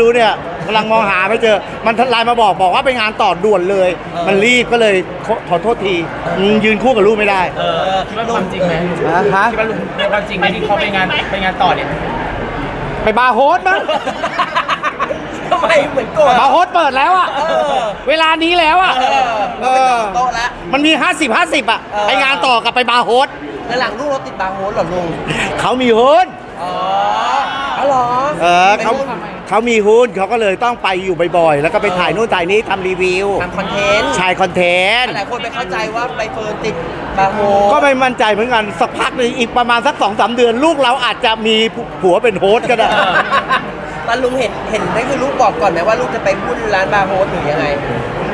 รู้เนี่ยกำลังมองหาไม่เจอ มันไลน์มาบอกบอกว่าไปงานต่อด่วนเลย มันรีบก็เลยขอขอโทษทีอืมยืนคู่กับลูกไม่ได้ เออคิดว่าความจริงไหมฮะคิดว่าลุงเป็นความจริงไหมที่เขาไปงานไปงานต่อเนี่ยไปบาร์โฮสมั้งทำไมเหมือนโกรธบาร์โฮสเปิดแล้วอะเออเวลานี้แล้วอะเออเราไปต่อโต๊ะแล้วมันมี 50 50อะเออไปงานต่อกับไปบาร์โฮสแล้วหลังลูกเราติดบาร์โฮสเหรอลุงเขามีหุ้นอ๋ออ๋อเหรอเออเขาไปนู่น เขามีหุ้นเขาก็เลยต้องไปอยู่บ่อยๆ แล้วก็ไปถ่ายนู่นถ่ายนี้ทำรีวิวทำคอนเทนต์ชายคอนเทนต์หลายคนไปเข้าใจว่าใบเฟิร์นติดบาร์โฮสก็ไม่มั่นใจเหมือนกันสักพักหนึงอีกประมาณสักสองสามเดือน ลูกเราอาจจะมีผัวเป็นโฮสต์ก็ได้ ตอนลุงเห็นเห็นนั่นคือลูกบอกก่อนไหมว่าลูกจะไปหุ้นร้านบาร์โฮสหรือยังไง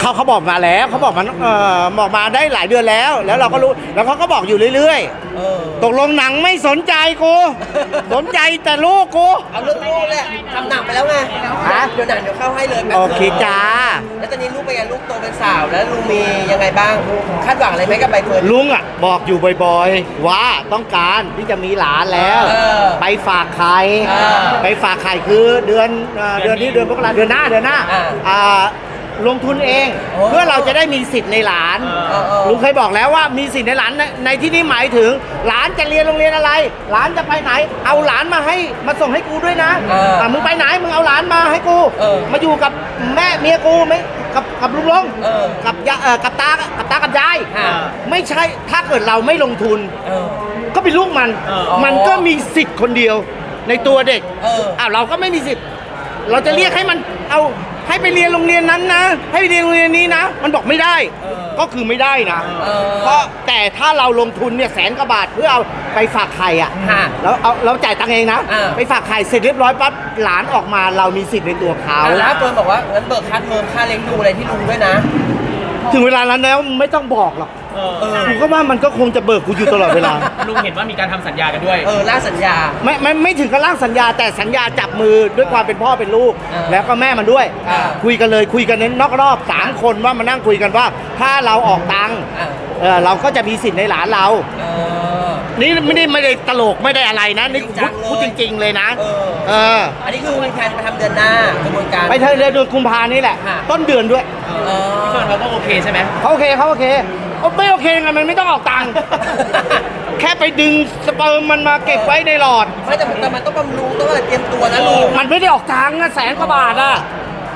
เขาเขาบอกมาแล้วเขาบอกมันเออบอกมาได้หลายเดือนแล้ว แล้วเราก็รู้แล้วเขาก็บอกอยู่เรื่อยเออๆ ตกลงหนังไม่สนใจกูสนใจแต่ลูกกู เอาเรื่องลูกแหละทำหนังไปแล้วไงฮะ เดี๋ยวหนังเดี๋ยวเข้าให้เลยแบบโอเคจ้า แล้วตอนนี้ลูกเป็นไงลูกโตเป็นสาวแล้วลุงมียังไงบ้างคาดหวังอะไรไหมกับใบเฟิร์น ลุงอะบอกอยู่บ่อยๆ ว่าต้องการที่จะมีหลานแล้ว เออไปฝากไข่เออไปฝากไข่คือเดือนเอ่อเดือนนี้เดือนมกราเดือนหน้าเดือนหน้าอ่า อ่า ลงทุนเองโอ้ เพื่อเราจะได้มีสิทธิ์ในหลานเออเออลุงเคยบอกแล้วว่ามีสิทธิ์ในหลานในในที่นี้หมายถึง หลานจะเรียนโรงเรียนอะไร หลานจะไปไหน เอาหลานมาให้มาส่งให้กูด้วยนะเอออะมึงไปไหนมึงเอาหลานมาให้กูเออมาอยู่กับแม่เมียกูไหมกับกับลุงลงเออ กับยาเอ่อกับตากับตากับยายค่ะไม่ใช่ถ้าเกิดเราไม่ลงทุน เออ ก็เป็นลูกมัน เออ มันก็มีสิทธิ์คนเดียวในตัวเด็กเอออ้าวเราก็ไม่มีสิทธิ์ เราจะเรียกให้มันเอา ให้ไปเรียนโรงเรียนนั้นนะ ให้ไปเรียนโรงเรียนนี้นะ มันบอกไม่ได้เออก็คือไม่ได้นะเออเพราะแต่ถ้าเราลงทุนเนี่ยแสนกว่าบาทเพื่อเอาไปฝากไข่อะค่ะแล้วเอาเราจ่ายตังค์เองนะอ่าไปฝากไข่เสร็จเรียบร้อยปั๊บหลานออกมาเรามีสิทธิ์ในตัวเขา แล้วเฟิร์นบอกว่างั้นเบิกค่าเทอมค่าเลี้ยงดูอะไรที่ลุงด้วยนะ ถึงเวลานั้นแล้วไม่ต้องบอกหรอก เออเออ กูก็ว่ามันก็คงจะเบิกกูอยู่ตลอดเวลา ลุงเห็นว่ามีการทำสัญญากันด้วย เออล่าสัญญา ไม่ไม่ไม่ถึงกับร่างสัญญาแต่สัญญาจับมือด้วยความเป็นพ่อเป็นลูกอ่าแล้วก็แม่มันด้วย อ่า คุยกันเลยคุยกันในนอกรอบสามคนว่ามานั่งคุยกันว่า ถ้าเราออกตังค์อะเออเราก็จะมีสิทธิ์ในหลานเรา เออ นี่ไม่ได้ไม่ได้ตลกไม่ได้อะไรนะนี่จริงจังเลยพูดจริง ๆ เลยนะ เออ เออ อันนี้คือมีแผนไปทำเดือนหน้ากระบวนการ ไปเธอเดือนกุมภานี่แหละ ค่ะ ต้นเดือนด้วย เออ พี่เฟิร์นเขาก็โอเคใช่ไหมเขาโอเคเขาโอเคเอา ไม่โอเคไงมันไม่ต้องออกตังค์ แค่ไปดึงสเปิร์มมันมาเก็บไว้ในหลอด ไม่แต่แต่มันต้องบำรุงต้องอะไรเตรียมตัวนะลุงมันไม่ได้ออกตังค์นะแสนกว่าบาทอะ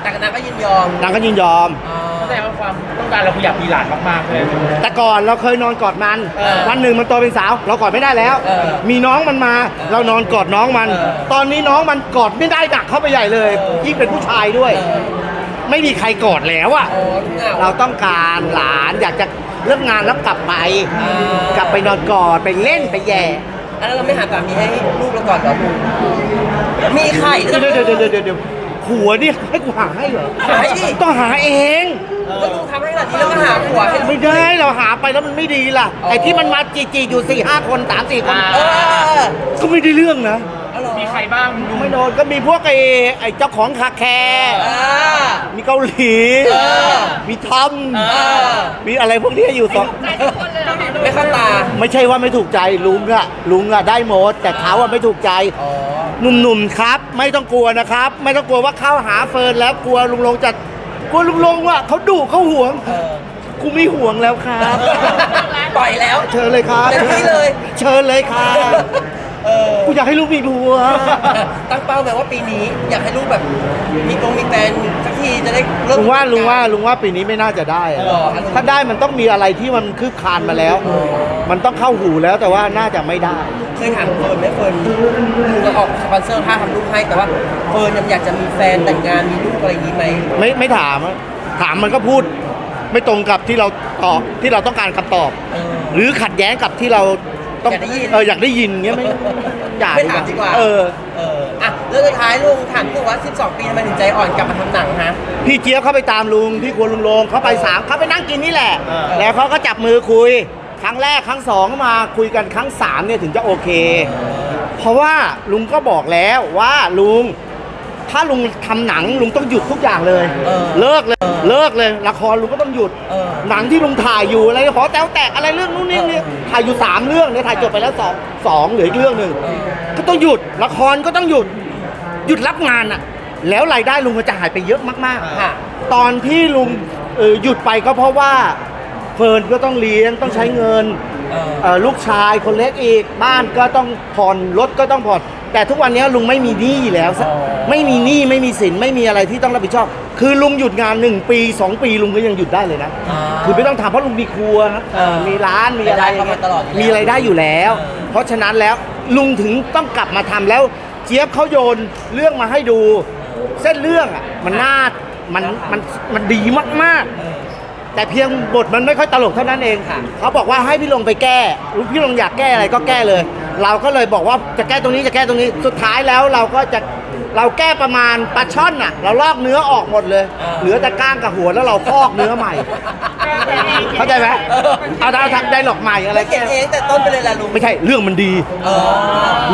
แต่นางก็ยินยอมนางก็ยินยอมอ๋อแสดงว่าความต้องการเราคืออยากมีหลานมากๆเลย แต่ก่อนเราเคยนอนกอดมัน เออวันหนึ่งมันโตเป็นสาว เรากอดไม่ได้แล้ว เออมีน้องมันมา เรานอนกอดน้องมัน เออตอนนี้น้องมันกอดไม่ได้หนักเข้าไปใหญ่เลย เออ ยิ่งเป็นผู้ชายด้วย เออ ไม่มีใครกอดแล้วอะโอ้ลุงเหงาเราต้องการหลานอยากจะเลิกงานแล้วกลับไปเออกลับไปนอนกอดไปเล่นไปแย่อันนั้นเราไม่หาสามีให้ลูกเราก่อนเหรอลุงมีไข่เดี๋ยวเดี๋ยวเดี๋ยวเดี๋ยวเดี๋ยวผัวนี่ให้กูหาให้เหรอหาให้ดิ ต้องหาเอง ก็ลุงทำให้ขนาดนี้แล้วก็หาผัวให้ ไม่ได้เราหาไปแล้วมันไม่ดีล่ะ อ๋อ ไอ้ที่มันมาจีจีอยู่สี่ห้าคนสามสี่คนเออ ก็ไม่ได้เรื่องนะเอาเหรอ มีใครบ้างลุงไม่โดนก็มีพวกไอ้ไอ้เจ้าของคาแคร์อ่า มีเกาหลี เออมีทอมเออ มีอะไรพวกนี้อยู่สองไม่เข้าตา ไม่ใช่ว่าไม่ถูกใจลุงอะลุงอะได้หมดแต่เขาอะไม่ถูกใจ อ๋อ หนุ่มๆครับ ไม่ต้องกลัวนะครับ ไม่ต้องกลัวว่าเข้าหาเฟิร์นแล้วกลัวลุงลงจะกลัวลุงลงว่าเขาดุเขาห่วง เออ กูไม่ห่วงแล้วครับ ปล่อยแล้ว เชิญเลยครับเต็มที่เลย เชิญเลยครับ เออ กูอยากให้ลูกมีผัวตั้งเป้าไหมว่าปีนี้อยากให้ลูกแบบมีกงมีแฟนสักทีจะได้เริ่มลุงว่าลุงว่าลุงว่าปีนี้ไม่น่าจะได้อะหรอถ้าได้มันต้องมีอะไรที่มันคืบคลานมาแล้วอ๋อมันต้องเข้าหูแล้วแต่ว่าน่าจะไม่ได้ เคยถามเฟิร์นไหมเฟิร์นลุงจะออกสปอนเซอร์ค่าทำลูกให้แต่ว่าเฟิร์นยังอยากจะมีแฟนแต่งงานมีลูกอะไรอย่างนี้ไหมไม่ไม่ถามอะถามมันก็พูด ไม่ตรงกับที่เราตอบที่เราต้องการคำตอบเออหรือขัดแย้งกับที่เรา ต้องอยากได้ยิน เอออยากได้ยินเงี้ยไม่อย่าไม่ถามดีกว่าเออ เอออะเรื่องสุดท้ายลุงถามลุงว่า 12 ปีทำไมถึงใจอ่อนกลับมาทำหนังฮะ พี่เจี๊ยบเขาไปตามลุงที่ครัวลุงลงเขาไปสามเขาไปนั่งกินนี่แหละ เออ แล้วเขาก็จับมือคุย ครั้งแรกครั้งสองก็มาคุยกันครั้งสามเนี่ยถึงจะโอเค เพราะว่าลุงก็บอกแล้วว่าลุง ถ้าลุงทำหนังลุงต้องหยุดทุกอย่างเลย เออเลิกเลยเลิกเลย ละครลุงก็ต้องหยุด เออ หนังที่ลุงถ่ายอยู่อะไรหอแต๋วแตกอะไรเรื่องนู้นนี่นี่ถ่ายอยู่สามเรื่องเนี่ยถ่ายจบไปแล้วสองสองเหลืออีกเรื่องหนึ่งเออ ก็ต้องหยุดละครก็ต้องหยุด หยุดรับงานอะแล้วรายได้ลุงก็จะหายไปเยอะมากค่ะๆตอนที่ลุงเอ่อหยุดไปก็เพราะว่าเฟิร์นก็ต้องเลี้ยงต้องใช้เงิน เออ เอ่อลูกชายคนเล็กอีกบ้านก็ต้องผ่อนรถก็ต้องผ่อน แต่ทุกวันนี้ลุงไม่มีหนี้แล้วอ๋อ ไม่มีหนี้ไม่มีสินไม่มีอะไรที่ต้องรับผิดชอบ คือลุงหยุดงาน1ปี2ปีลุงก็ยังหยุดได้เลยนะอ่าคือไม่ต้องทำเพราะลุงมีครัวนะเอ่อมีร้านมีอะไรรายได้เข้ามาตลอดอยู่แล้วมีรายได้อยู่แล้ว เออ เพราะฉะนั้นแล้วลุงถึงต้องกลับมาทำแล้ว เจี๊ยบเขาโยนเรื่องมาให้ดู เส้นเรื่องอะมันน่ามันมันมันดีมากๆเออแต่เพียงบทมันไม่ค่อยตลกเท่านั้นเองค่ะ เขาบอกว่าให้พี่ลงไปแก้ รู้พี่ลงอยากแก้อะไรก็แก้เลย เราก็เลยบอกว่าจะแก้ตรงนี้จะแก้ตรงนี้ สุดท้ายแล้วเราก็จะ เราแก้ประมาณปลาช่อนน่ะ เราลอกเนื้อออกหมดเลย เหลือแต่ก้างกับหัวแล้วเราพอกเนื้อใหม่ เข้าใจไหมเอาเอาทำได้หลอกใหม่อะไรไม่เขียนเองแต่ต้นไปเลยล่ะลุงไม่ใช่เรื่องมันดี เออ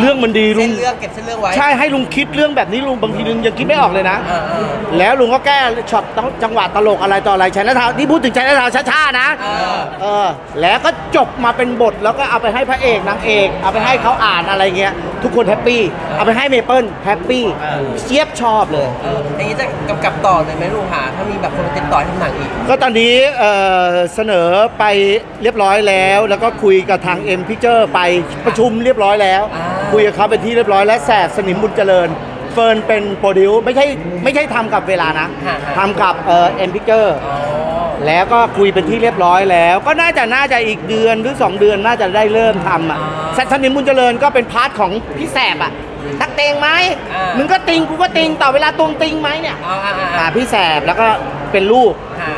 เรื่องมันดีลุเส้งนเรื่องเก็บเส้นเรื่องไว้ใช่ให้ลุงคิดเรื่องแบบนี้ลุงบางทีลุงยังคิดไม่ออกเลยนะ เออเออ แล้วลุงก็แก้ช็อตจังหวะตลกอะไรต่ออะไรชัยนาทาวน์นี่พูดถึงชัยนาทาวน์ช้าๆนะเออเออแล้วก็จบมาเป็นบทแล้วก็เอาไปให้พระเอกนางเอก เอาไปให้เขาอ่านอะไรเงี้ย ทุกคนแฮปปี้เอาไปให้เมเปิลแฮปปี้เจี๊ยบชอบเลยเอออย่างนี้จะกำกับต่อเลยไหมลุงหา ถ้ามีแบบคนติดต่อให้ทำหนังอีก ก็ตอนนี้เอ่อเสนอไปเรียบร้อยแล้ว แล้วก็คุยกับทาง M Picture ไปประชุมเรียบร้อยแล้ว อ่า คุยกับเขาเป็นที่เรียบร้อยแล้วแสบสนิมบุญเจริญ เฟิร์นเป็นโปรดิวไม่ใช่ไม่ใช่ทำกับเวลานะฮะ ทำกับเอ่อ M Picture อ๋อแล้วก็คุยเป็นที่เรียบร้อยแล้ว ก็น่าจะน่าจะอีกเดือนหรือ 2 เดือนน่าจะได้เริ่มทำอะอ่าแซสนิมบุญเจริญก็เป็นพาร์ทของพี่แสบอะ ตักเตงไหมอ่ามึ มึงก็ติงกูก็ติงต่อเวลาตรงติงไหมเนี่ยเอาอ่าอ่าอ่าพี่แสบแล้วก็เป็นลูกอ่า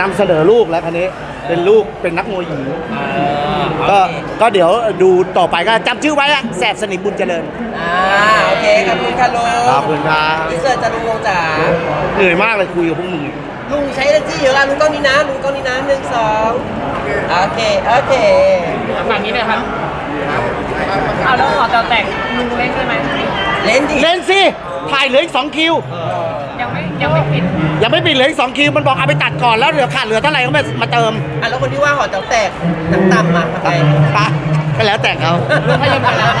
นำเสนอลูกแล้วคันนี้เป็นลูกเป็นนักมวยหญิงอ่าก็โอเคก็เดี๋ยวดูต่อไปก็จำชื่อไว้อะแสบสนิมบุญเจริญอ่าโอเคขอบคุณค่ะลุงขอบคุณครับอินเสิร์ตจะลุงลงจ๋าเหนื่อยมากเลยคุยกับพวกมึง ลุงใช้เอเนจีเยอะอะลุงกล้องนี้นะลุงกล้องนี้นะหนึ่งสองโอเคโอเค ฝั่งนี้นะครับ เอาแล้วหอจะแต่งลุงเล็กได้ไหมเล่นดิเล่นสิถ่ายเหลืออีกสองคิว ยังไม่ยังไม่ปิดยังไม่ปิดเหลืออีกสองคิว มันบอกเอาไปตัดก่อนแล้วเหลือขาดเหลือเท่าไหร่ก็มามาเติมอะแล้วคนที่ว่าหอแต๋วแตกน้ำต่ำมาทำไงปะก็แล้วแต่เขาถ้ายังไม่แล้ว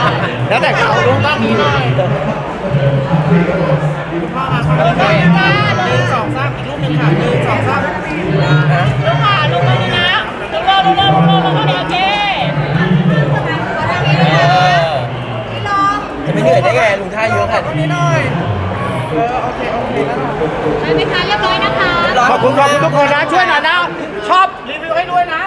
แล้วแต่เขาลุงก็มีหน่อยหนึ่งสองสามอีกรูปหนึ่งค่ะหนึ่งสองสาม ลูกค่ะลูกมานี่นะลูกรอลูกรอลูกรอลูกรอเดี๋ยวโอเค นี้หน่อย เออโอเคโอเคแล้วไปไหมคะเรียบร้อยนะคะ ขอบคุณขอบคุณทุกคนนะช่วยหน่อยนะ ชอบรีวิวให้ด้วยนะ